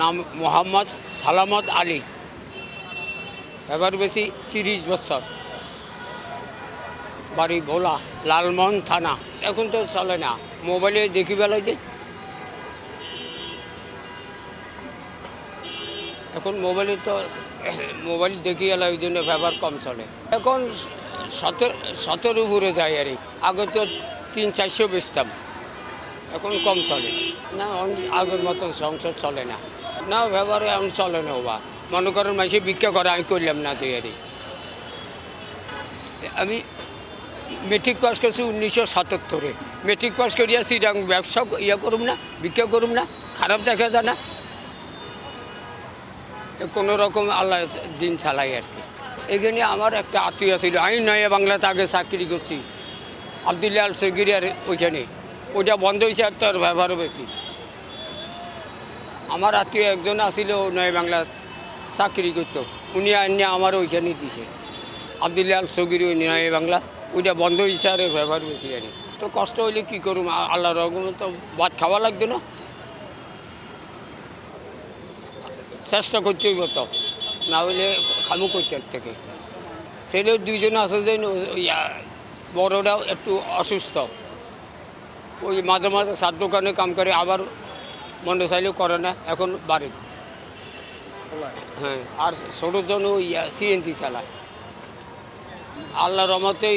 নাম মোহাম্মদ সালামত আলী। এবার বেশি তিরিশ বছর। বাড়ি ভোলা, লালমোহন থানা। এখন তো চলে না। মোবাইলে দেখি বেলায় যে। এখন মোবাইলে তো মোবাইল দেখি গেলে ওই জন্য ব্যবহার কম চলে। এখন সতেরো উপরে যায় আর। আগে তো তিন চারশো বেচতাম। এখন কম চলে। না আগের মতো সংসার চলে না। না, ব্যবহারে এখন চলে না বা মনে করেন মাসে ভিক্ষা করে, আমি করলাম না তৈরি আমি মেট্রিক পাস করছি উনিশশো সাতাত্তরে। মেট্রিক পাস করিয়া সিরাং ব্যবসা ইয়ে করুম না, ভিক্ষা করুম না, খারাপ দেখা যায় না। কোনো রকম আল্লাহ দিন চালাই আর কি। এখানে আমার একটা আত্মীয় ছিল, আমি নয় বাংলাতে আগে চাকরি করছি। আবদুল্লাহ আল সেগিরিয়ার ওইখানে। ওইটা বন্ধ হয়েছে আর তার ব্যবহারও বেশি। আমার আত্মীয় একজন আসিল নয় বাংলা চাকরি করতো। উনি আনিয়ে আমার ওইখানে দিছে। সগিরি ওই নয় বাংলা। ওইটা বন্ধ হয়েছে আর ব্যবহার বেশি আর তো কষ্ট হইলে কী করুম? আল্লাহ রকম তো ভাত খাওয়া লাগবে না। চেষ্টা করতে হইব তো। না হইলে খামু করতে থেকে। ছেলে দুইজন আছে যে বড়টাও একটু অসুস্থ। ওই মাঝে মাঝে সাত দোকানে কাম করে, আবার মনে চাইলেও করে না, এখন বাড়ি হ্যাঁ আর ছোটোর জন্য ওই সিএনজি চালায়। আল্লাহ রহমতে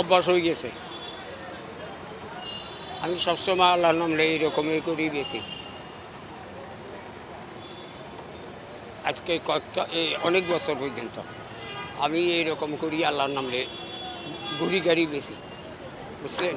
অভ্যাস হয়ে গেছে। আমি সবসময় আল্লাহর নামলে এইরকমই করি বেশি। আজকে কয়েকটা অনেক বছর পর্যন্ত আমি এইরকম করি আল্লাহর নামলে ঘুরি গাড়ি বেশি। বুঝলেন?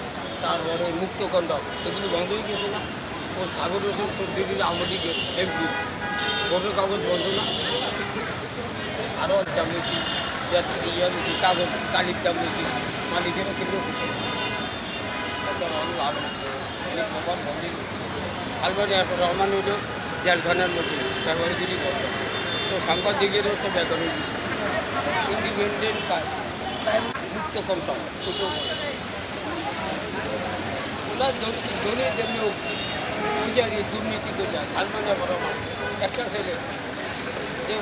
তারপরে মুক্তকণ্ড এগুলি বন্ধ হয়ে গেছে না। ও সাগর হোসেন চৌধুরীর আমদিকে এমপি ভোটের কাগজ বন্ধ না। আরও দাম বেশি ইয়া বেশি কাগজ, কালির দাম বেশি, মালিকেরা হয়ে গেছে। সালমানি আর রহমান হইল জেলখানার মধ্যে ব্যবহারগুলি বন্ধ। তো সাংবাদিকেরও তো গেছে ইন্ডিপেন্ডেন্ট কাজ মুক্ত কণ্ঠ ছোটো ওরা ধরে যেমনি দিয়ে দুর্নীতি করে সালমান আর রহমান একটা ছেলে যে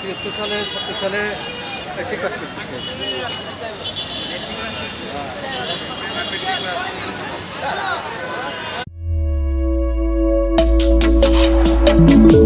তিয়াত্তর সালে সালে একটি কাজ করতেছে Thank